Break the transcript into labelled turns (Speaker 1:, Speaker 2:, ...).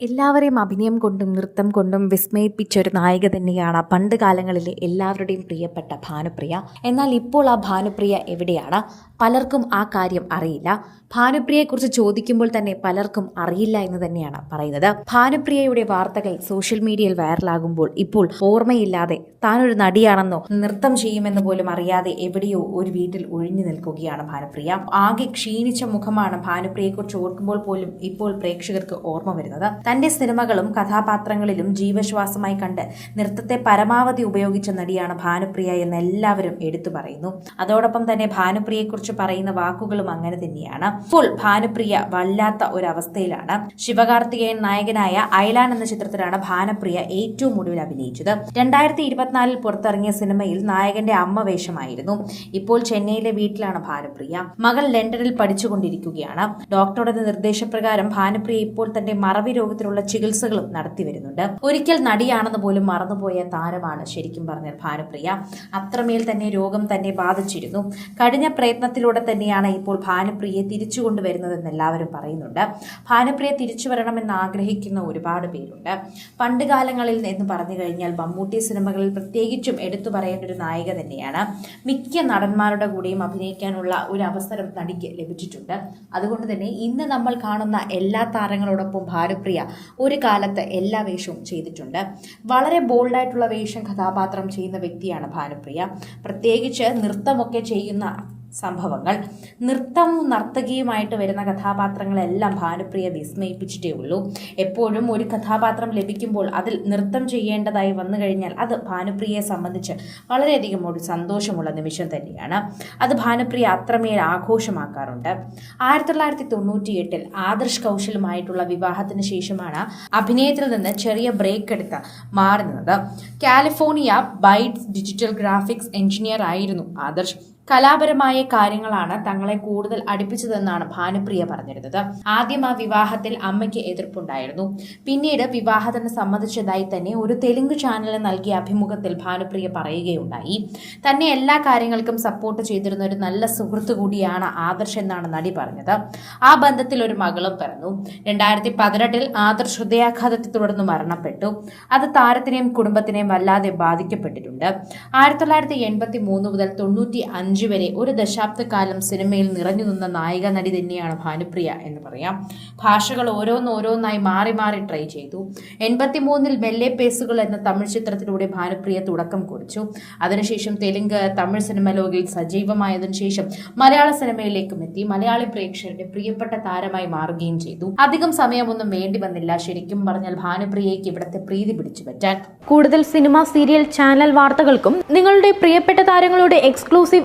Speaker 1: എല്ലാവരെയും അഭിനയം കൊണ്ടും നൃത്തം കൊണ്ടും വിസ്മയിപ്പിച്ച ഒരു നായിക തന്നെയാണ് പണ്ട് കാലങ്ങളിലെ എല്ലാവരുടെയും പ്രിയപ്പെട്ട ഭാനുപ്രിയ. എന്നാൽ ഇപ്പോൾ ആ ഭാനുപ്രിയ എവിടെയാണ്? പലർക്കും ആ കാര്യം അറിയില്ല. ഭാനുപ്രിയയെക്കുറിച്ച് ചോദിക്കുമ്പോൾ തന്നെ പലർക്കും അറിയില്ല എന്ന് തന്നെയാണ് പറയുന്നത്. ഭാനുപ്രിയയുടെ വാർത്തകൾ സോഷ്യൽ മീഡിയയിൽ വൈറലാകുമ്പോൾ ഇപ്പോൾ ഓർമ്മയില്ലാതെ താനൊരു നടിയാണെന്നോ നൃത്തം ചെയ്യുമെന്ന് പോലും അറിയാതെ എവിടെയോ ഒരു വീട്ടിൽ ഒഴിഞ്ഞു നിൽക്കുകയാണ് ഭാനുപ്രിയ. ആകെ ക്ഷീണിച്ച മുഖമാണ് ഭാനുപ്രിയയെക്കുറിച്ച് ഓർക്കുമ്പോൾ പോലും ഇപ്പോൾ പ്രേക്ഷകർക്ക് ഓർമ്മ വരുന്നത്. തന്റെ സിനിമകളും കഥാപാത്രങ്ങളിലും ജീവശ്വാസമായി കണ്ട് നൃത്തത്തെ പരമാവധി ഉപയോഗിച്ച നടിയാണ് ഭാനുപ്രിയ എന്ന് എല്ലാവരും എടുത്തു പറയുന്നു. അതോടൊപ്പം തന്നെ ഭാനുപ്രിയയെക്കുറിച്ച് പറയുന്ന വാക്കുകളും അങ്ങനെ തന്നെയാണ്. ഫുൾ ഭാനുപ്രിയ വല്ലാത്ത ഒരവസ്ഥയിലാണ്. ശിവകാർത്തികേയൻ നായകനായ ഐലാൻ എന്ന ചിത്രത്തിലാണ് ഭാനുപ്രിയ ഏറ്റവും ഒടുവിൽ അഭിനയിച്ചത്. രണ്ടായിരത്തി ഇരുപത്തിനാലിൽ പുറത്തിറങ്ങിയ സിനിമയിൽ നായകന്റെ അമ്മ വേഷമായിരുന്നു. ഇപ്പോൾ ചെന്നൈയിലെ വീട്ടിലാണ് ഭാനുപ്രിയ. മകൾ ലണ്ടനിൽ പഠിച്ചുകൊണ്ടിരിക്കുകയാണ്. ഡോക്ടറുടെ നിർദ്ദേശപ്രകാരം ഭാനുപ്രിയ ഇപ്പോൾ തന്റെ മറവി രോഗത്തിനുള്ള ചികിത്സകളും നടത്തി വരുന്നുണ്ട്. ഒരിക്കൽ നടിയാണെന്ന് പോലും മറന്നുപോയ താരമാണ് ശരിക്കും പറഞ്ഞാൽ ഭാനുപ്രിയ. അത്രമേൽ തന്നെ രോഗം തന്നെ ബാധിച്ചിരുന്നു. കഠിന പ്രയത്നത്തിലൂടെ തന്നെയാണ് ഇപ്പോൾ ഭാനുപ്രിയെ തിരിച്ചു കൊണ്ടുവരുന്നതെന്ന് എല്ലാവരും പറയുന്നുണ്ട്. ഭാനുപ്രിയ തിരിച്ചു വരണമെന്ന് ആഗ്രഹിക്കുന്ന ഒരുപാട് പേരുണ്ട്. പണ്ട് കാലങ്ങളിൽ എന്ന് പറഞ്ഞു കഴിഞ്ഞാൽ മമ്മൂട്ടി സിനിമകളിൽ പ്രത്യേകിച്ചും എടുത്തു പറയേണ്ട ഒരു നായിക തന്നെയാണ്. മിക്ക നടന്മാരുടെ കൂടെയും അഭിനയിക്കാനുള്ള ഒരു അവസരം നടിക്ക് ലഭിച്ചിട്ടുണ്ട്. അതുകൊണ്ട് തന്നെ ഇന്ന് നമ്മൾ കാണുന്ന എല്ലാ താരങ്ങളോടൊപ്പം ഭാനുപ്രിയ ഒരു കാലത്ത് എല്ലാ വേഷവും ചെയ്തിട്ടുണ്ട്. വളരെ ബോൾഡായിട്ടുള്ള വേഷം കഥാപാത്രം ചെയ്യുന്ന വ്യക്തിയാണ് ഭാനുപ്രിയ. പ്രത്യേകിച്ച് നൃത്തമൊക്കെ ചെയ്യുന്ന സംഭവങ്ങൾ. നൃത്തവും നർത്തകിയുമായിട്ട് വരുന്ന കഥാപാത്രങ്ങളെല്ലാം ഭാനുപ്രിയ വിസ്മയിപ്പിച്ചിട്ടേ ഉള്ളൂ. എപ്പോഴും ഒരു കഥാപാത്രം ലഭിക്കുമ്പോൾ അതിൽ നൃത്തം ചെയ്യേണ്ടതായി വന്നു കഴിഞ്ഞാൽ അത് ഭാനുപ്രിയയെ സംബന്ധിച്ച് വളരെയധികം ഒരു സന്തോഷമുള്ള നിമിഷം തന്നെയാണ്. അത് ഭാനുപ്രിയ അത്രമേൽ ആഘോഷമാക്കാറുണ്ട്. ആയിരത്തി തൊള്ളായിരത്തി തൊണ്ണൂറ്റി എട്ടിൽ ആദർശ് കൗശലുമായിട്ടുള്ള വിവാഹത്തിന് ശേഷമാണ് അഭിനയത്തിൽ നിന്ന് ചെറിയ ബ്രേക്ക് എടുത്ത് മാറുന്നത് California bytes digital graphics engineer ആയിരുന്നു ആദർശ്. കലാപരമായ കാര്യങ്ങളാണ് തങ്ങളെ കൂടുതൽ അടുപ്പിച്ചതെന്നാണ് ഭാനുപ്രിയ പറഞ്ഞിരുന്നത്. ആദ്യം ആ വിവാഹത്തിൽ അമ്മയ്ക്ക് എതിർപ്പുണ്ടായിരുന്നു. പിന്നീട് വിവാഹത്തിന് സമ്മതിച്ചതായി തന്നെ ഒരു തെലുങ്ക് ചാനലിന് നൽകിയ അഭിമുഖത്തിൽ ഭാനുപ്രിയ പറയുകയുണ്ടായി. തന്നെ എല്ലാ കാര്യങ്ങൾക്കും സപ്പോർട്ട് ചെയ്തിരുന്ന ഒരു നല്ല സുഹൃത്ത് കൂടിയാണ് ആദർശ് എന്നാണ് നടി പറഞ്ഞത്. ആ ബന്ധത്തിൽ ഒരു മകളും പിറന്നു. രണ്ടായിരത്തി പതിനെട്ടിൽ ആദർശ് ഹൃദയാഘാതത്തെ തുടർന്ന് മരണപ്പെട്ടു. അത് താരത്തിനെയും കുടുംബത്തിനെയും വല്ലാതെ ബാധിക്കപ്പെട്ടിട്ടുണ്ട്. ആയിരത്തി തൊള്ളായിരത്തി എൺപത്തി മൂന്ന് മുതൽ തൊണ്ണൂറ്റി അഞ്ച് വരെ ഒരു ദശാബ്ദക്കാലം സിനിമയിൽ നിറഞ്ഞു നിന്ന നായിക നടി തന്നെയാണ് ഭാനുപ്രിയ എന്ന് പറയാം. ഭാഷകൾ ഓരോന്നോരോന്നായി മാറി മാറി ട്രൈ ചെയ്തു. എൺപത്തി മൂന്നിൽ മെല്ലെ പേസുകൾ എന്ന തമിഴ് ചിത്രത്തിലൂടെ ഭാനുപ്രിയ തുടക്കം കുറിച്ചു. അതിനുശേഷം തെലുങ്ക് തമിഴ് സിനിമ ലോകിൽ സജീവമായതിനു ശേഷം മലയാള സിനിമയിലേക്കും എത്തി. മലയാളി പ്രേക്ഷകരുടെ പ്രിയപ്പെട്ട താരമായി മാറുകയും ചെയ്തു. അധികം സമയമൊന്നും വേണ്ടി വന്നില്ല. ശരിക്കും പറഞ്ഞാൽ ഭാനുപ്രിയയ്ക്ക് ഇവിടത്തെ പ്രീതി പിടിച്ചു പറ്റാൻ.
Speaker 2: കൂടുതൽ സിനിമ സീരിയൽ ചാനൽ വാർത്തകൾക്കും നിങ്ങളുടെ പ്രിയപ്പെട്ട താരങ്ങളുടെ എക്സ്ക്ലൂസീവ്